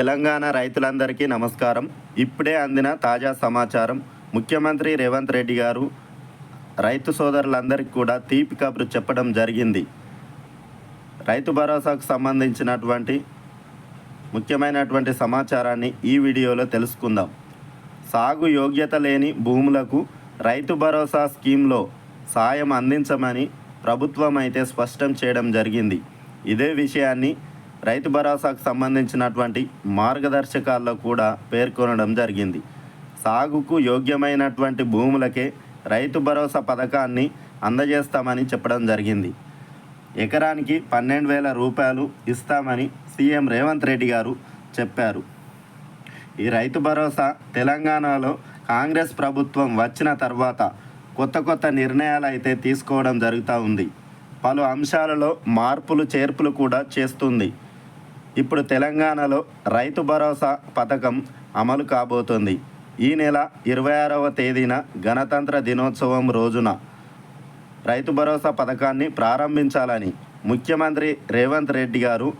తెలంగాణ రైతులందరికీ నమస్కారం. ఇప్పుడే అందిన తాజా సమాచారం. ముఖ్యమంత్రి రేవంత్ రెడ్డి గారు రైతు సోదరులందరికీ కూడా తీపి కబురు చెప్పడం జరిగింది. రైతు భరోసాకు సంబంధించినటువంటి ముఖ్యమైనటువంటి సమాచారాన్ని ఈ వీడియోలో తెలుసుకుందాం. సాగు యోగ్యత లేని భూములకు రైతు భరోసా స్కీమ్లో సాయం అందించమని ప్రభుత్వం అయితే స్పష్టం చేయడం జరిగింది. ఇదే విషయాన్ని రైతు భరోసాకు సంబంధించినటువంటి మార్గదర్శకాల్లో కూడా పేర్కొనడం జరిగింది. సాగుకు యోగ్యమైనటువంటి భూములకే రైతు భరోసా పథకాన్ని అందజేస్తామని చెప్పడం జరిగింది. ఎకరానికి పన్నెండు వేల రూపాయలు ఇస్తామని సీఎం రేవంత్ రెడ్డి గారు చెప్పారు. ఈ రైతు భరోసా తెలంగాణలో కాంగ్రెస్ ప్రభుత్వం వచ్చిన తర్వాత కొత్త కొత్త నిర్ణయాలు అయితే తీసుకోవడం జరుగుతూ ఉంది. పలు అంశాలలో మార్పులు చేర్పులు కూడా చేస్తుంది. ఇప్పుడు తెలంగాణలో రైతు భరోసా పథకం అమలు కాబోతోంది. ఈ నెల ఇరవై ఆరవ తేదీన గణతంత్ర దినోత్సవం రోజున రైతు భరోసా పథకాన్ని ప్రారంభించాలని ముఖ్యమంత్రి రేవంత్ రెడ్డి గారు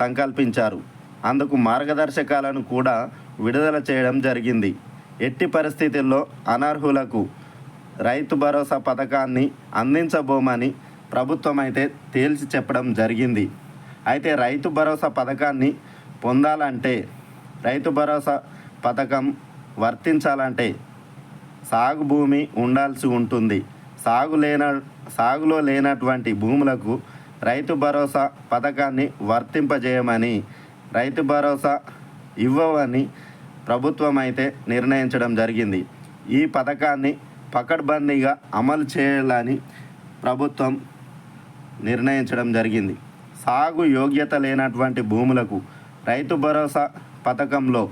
సంకల్పించారు. అందుకు మార్గదర్శకాలను కూడా విడుదల చేయడం జరిగింది. ఎట్టి పరిస్థితుల్లో అనర్హులకు రైతు భరోసా పథకాన్ని అందించబోమని ప్రభుత్వం అయితే తేల్చి చెప్పడం జరిగింది. అయితే రైతు భరోసా పథకాన్ని పొందాలంటే రైతు భరోసా పథకం వర్తించాలంటే సాగు భూమి ఉండాల్సి ఉంటుంది. సాగు లేన సాగులో లేనటువంటి భూములకు రైతు భరోసా పథకాన్ని వర్తింపజేయమని రైతు భరోసా ఇవ్వవని ప్రభుత్వం అయితే నిర్ణయించడం జరిగింది. ఈ పథకాన్ని పకడ్బందీగా అమలు చేయాలని ప్రభుత్వం నిర్ణయించడం జరిగింది. సాగు యోగ్యత లేనటువంటి భూములకు రైతు భరోసా పథకంలో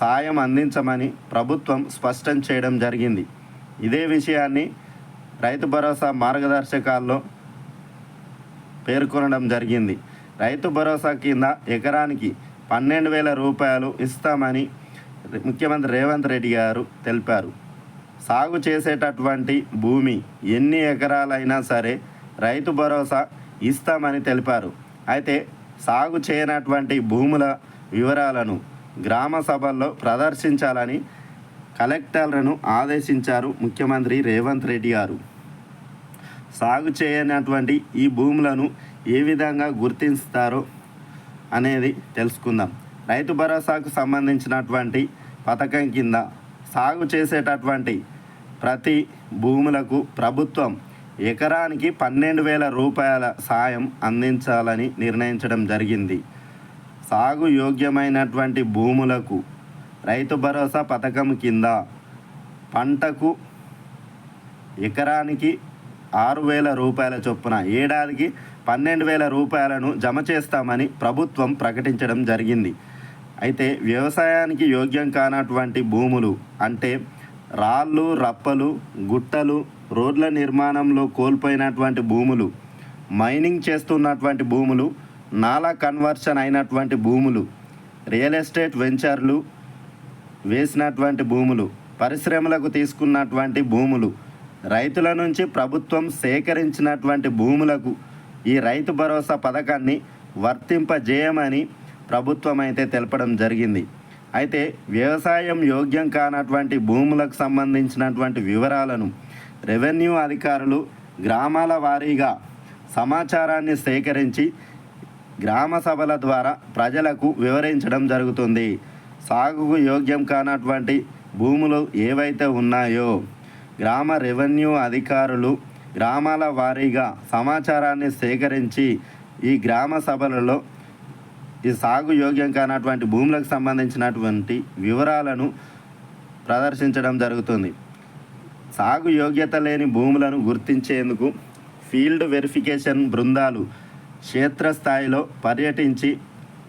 సాయం అందించమని ప్రభుత్వం స్పష్టం చేయడం జరిగింది. ఇదే విషయాన్ని రైతు భరోసా మార్గదర్శకాల్లో పేర్కొనడం జరిగింది. రైతు భరోసా కింద ఎకరానికి పన్నెండు వేల రూపాయలు ఇస్తామని ముఖ్యమంత్రి రేవంత్ రెడ్డి గారు తెలిపారు. సాగు చేసేటటువంటి భూమి ఎన్ని ఎకరాలైనా సరే రైతు భరోసా ఇస్తామని తెలిపారు. అయితే సాగు చేయనటువంటి భూముల వివరాలను గ్రామ సభల్లో ప్రదర్శించాలని కలెక్టర్లను ఆదేశించారు ముఖ్యమంత్రి రేవంత్ రెడ్డి గారు. సాగు చేయనటువంటి ఈ భూములను ఏ విధంగా గుర్తిస్తారో అనేది తెలుసుకుందాం. రైతు భరోసాకు సంబంధించినటువంటి పథకం కింద సాగు చేసేటటువంటి ప్రతి భూములకు ప్రభుత్వం ఎకరానికి పన్నెండు వేల రూపాయల సాయం అందించాలని నిర్ణయించడం జరిగింది. సాగు యోగ్యమైనటువంటి భూములకు రైతు భరోసా పథకం కింద పంటకు ఎకరానికి ఆరు వేల రూపాయల చొప్పున ఏడాదికి పన్నెండు వేల రూపాయలను జమ చేస్తామని ప్రభుత్వం ప్రకటించడం జరిగింది. అయితే వ్యవసాయానికి యోగ్యం కానటువంటి భూములు అంటే రాళ్ళు రప్పలు గుట్టలు రోడ్ల నిర్మాణంలో కోల్పోయినటువంటి భూములు మైనింగ్ చేస్తున్నటువంటి భూములు నాలా కన్వర్షన్ అయినటువంటి భూములు రియల్ ఎస్టేట్ వెంచర్లు వేసినటువంటి భూములు పరిశ్రమలకు తీసుకున్నటువంటి భూములు రైతుల నుంచి ప్రభుత్వం సేకరించినటువంటి భూములకు ఈ రైతు భరోసా పథకాన్ని వర్తింపజేయమని ప్రభుత్వం అయితే తెలపడం జరిగింది. అయితే వ్యవసాయం యోగ్యం కానటువంటి భూములకు సంబంధించినటువంటి వివరాలను రెవెన్యూ అధికారులు గ్రామాల వారీగా సమాచారాన్ని సేకరించి గ్రామ సభల ద్వారా ప్రజలకు వివరించడం జరుగుతుంది. సాగుకు యోగ్యం కానటువంటి భూములు ఏవైతే ఉన్నాయో గ్రామ రెవెన్యూ అధికారులు గ్రామాల వారీగా సమాచారాన్ని సేకరించి ఈ గ్రామ సభలలో ఈ సాగు యోగ్యం కానటువంటి భూములకు సంబంధించినటువంటి వివరాలను ప్రదర్శించడం జరుగుతుంది. సాగు యోగ్యత లేని భూములను గుర్తించేందుకు ఫీల్డ్ వెరిఫికేషన్ బృందాలు క్షేత్రస్థాయిలో పర్యటించి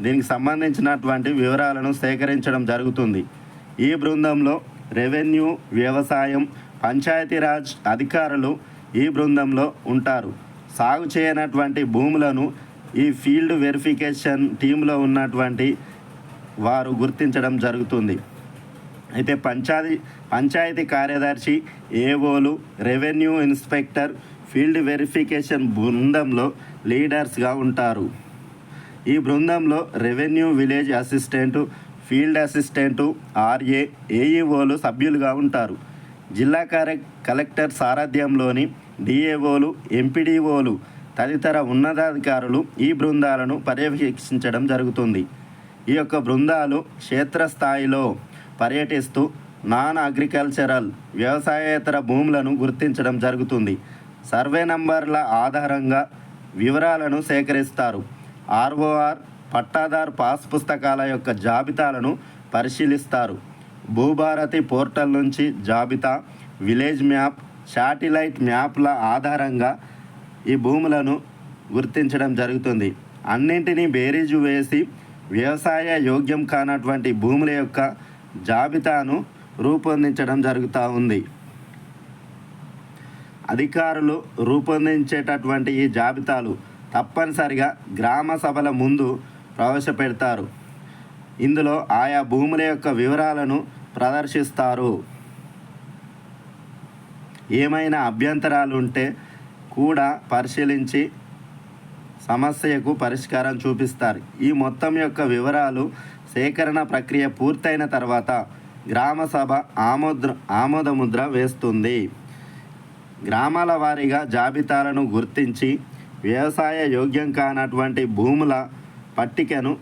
దీనికి సంబంధించినటువంటి వివరాలను సేకరించడం జరుగుతుంది. ఈ బృందంలో రెవెన్యూ వ్యవసాయం పంచాయతీరాజ్ అధికారులు ఈ బృందంలో ఉంటారు. సాగు చేయనటువంటి భూములను ఈ ఫీల్డ్ వెరిఫికేషన్ టీంలో ఉన్నటువంటి వారు గుర్తించడం జరుగుతుంది. అయితే పంచాయతీ పంచాయతీ కార్యదర్శి ఏఓలు రెవెన్యూ ఇన్స్పెక్టర్ ఫీల్డ్ వెరిఫికేషన్ బృందంలో లీడర్స్గా ఉంటారు. ఈ బృందంలో revenue village assistant field assistant R A ఏఈఓలు సభ్యులుగా ఉంటారు. జిల్లా కార్య కలెక్టర్ సారథ్యంలోని డిఏఓలు ఎంపీడీఓలు తదితర ఉన్నతాధికారులు ఈ బృందాలను పర్యవేక్షించడం జరుగుతుంది. ఈ యొక్క బృందాలు క్షేత్రస్థాయిలో పర్యటిస్తూ నాన్ అగ్రికల్చరల్ వ్యవసాయేతర భూములను గుర్తించడం జరుగుతుంది. సర్వే నంబర్ల ఆధారంగా వివరాలను సేకరిస్తారు. ఆర్ఓఆర్ పట్టాదార్ పాస్ పుస్తకాల యొక్క జాబితాలను పరిశీలిస్తారు. భూభారతి పోర్టల్ నుంచి జాబితా విలేజ్ మ్యాప్ శాటిలైట్ మ్యాప్ల ఆధారంగా ఈ భూములను గుర్తించడం జరుగుతుంది. అన్నింటినీ బేరీజు వేసి వ్యవసాయ యోగ్యం కానటువంటి భూముల యొక్క జాబితాను రూపొందించడం జరుగుతూ ఉంది. అధికారులు రూపొందించేటటువంటి ఈ జాబితాలు తప్పనిసరిగా గ్రామ సభల ముందు ప్రవేశపెడతారు. ఇందులో ఆయా భూముల యొక్క వివరాలను ప్రదర్శిస్తారు. ఏమైనా అభ్యంతరాలు ఉంటే కూడా పరిశీలించి సమస్యకు పరిష్కారం చూపిస్తారు. ఈ మొత్తం యొక్క వివరాలు సేకరణ ప్రక్రియ పూర్తయిన తర్వాత గ్రామసభ ఆమోద్ర ఆమోద ఆమోదముద్ర వేస్తుంది. గ్రామాల వారీగా జాబితాలను గుర్తించి వ్యవసాయ యోగ్యం కానటువంటి భూముల పట్టికను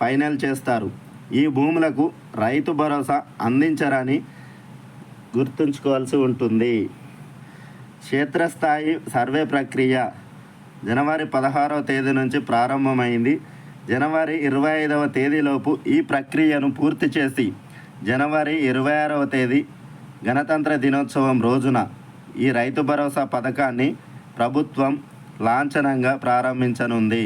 ఫైనల్ చేస్తారు. ఈ భూములకు రైతు భరోసా అందించరని గుర్తుంచుకోవాల్సి ఉంటుంది. క్షేత్రస్థాయి సర్వే ప్రక్రియ జనవరి పదహారవ తేదీ నుంచి ప్రారంభమైంది. జనవరి ఇరవై ఐదవ తేదీలోపు ఈ ప్రక్రియను పూర్తి చేసి జనవరి ఇరవై ఆరవ తేదీ గణతంత్ర దినోత్సవం రోజున ఈ రైతు భరోసా పథకాన్ని ప్రభుత్వం లాంఛనంగా ప్రారంభించనుంది.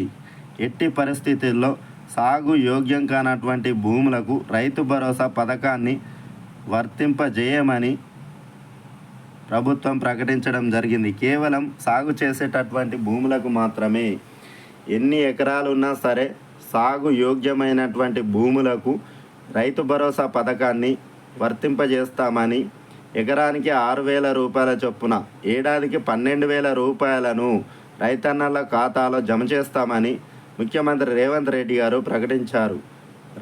ఎట్టి పరిస్థితుల్లో సాగు యోగ్యం కానటువంటి భూములకు రైతు భరోసా పథకాన్ని వర్తింపజేయమని ప్రభుత్వం ప్రకటించడం జరిగింది. కేవలం సాగు చేసేటటువంటి భూములకు మాత్రమే ఎన్ని ఎకరాలు ఉన్నా సరే సాగు యోగ్యమైనటువంటి భూములకు రైతు భరోసా పథకాన్ని వర్తింపజేస్తామని ఎకరానికి ఆరు వేల రూపాయల చొప్పున ఏడాదికి పన్నెండు వేల రూపాయలను రైతన్నల ఖాతాలో జమ చేస్తామని ముఖ్యమంత్రి రేవంత్ రెడ్డి గారు ప్రకటించారు.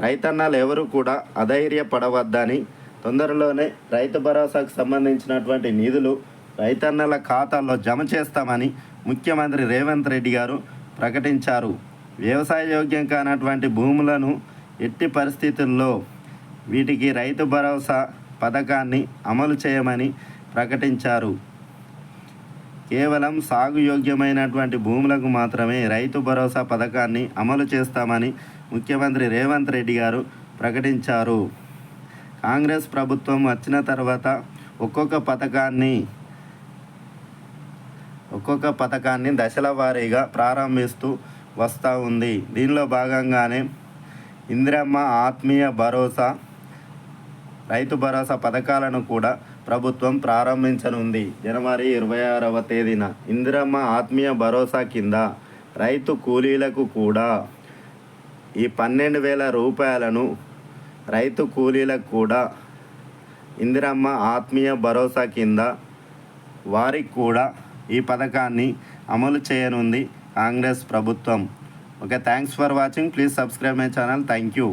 రైతన్నలు ఎవరు కూడా అధైర్యపడవద్దని తొందరలోనే రైతు భరోసాకు సంబంధించినటువంటి నిధులు రైతన్నల ఖాతాల్లో జమ చేస్తామని ముఖ్యమంత్రి రేవంత్ రెడ్డి గారు ప్రకటించారు. వ్యవసాయ యోగ్యం కానటువంటి భూములను ఎట్టి పరిస్థితుల్లో వీటికి రైతు భరోసా పథకాన్ని అమలు చేయమని ప్రకటించారు. కేవలం సాగు యోగ్యమైనటువంటి భూములకు మాత్రమే రైతు భరోసా పథకాన్ని అమలు చేస్తామని ముఖ్యమంత్రి రేవంత్ రెడ్డి గారు ప్రకటించారు. కాంగ్రెస్ ప్రభుత్వం వచ్చిన తర్వాత ఒక్కొక్క పథకాన్ని ఒక్కొక్క పథకాన్ని దశల వారీగా ప్రారంభిస్తూ వస్తూ ఉంది. దీనిలో భాగంగానే ఇందిరమ్మ ఆత్మీయ భరోసా రైతు భరోసా పథకాలను కూడా ప్రభుత్వం ప్రారంభించనుంది. జనవరి ఇరవై ఆరవ తేదీన ఇందిరమ్మ ఆత్మీయ భరోసా కింద రైతు కూలీలకు కూడా ఈ పన్నెండు వేల రూపాయలను రైతు కూలీలకు కూడా ఇందిరమ్మ ఆత్మీయ భరోసా కింద వారికి కూడా ఈ పథకాన్ని అమలు చేయనుంది కాంగ్రెస్ ప్రభుత్వం. Okay thanks for watching. Please subscribe my channel. Thank you.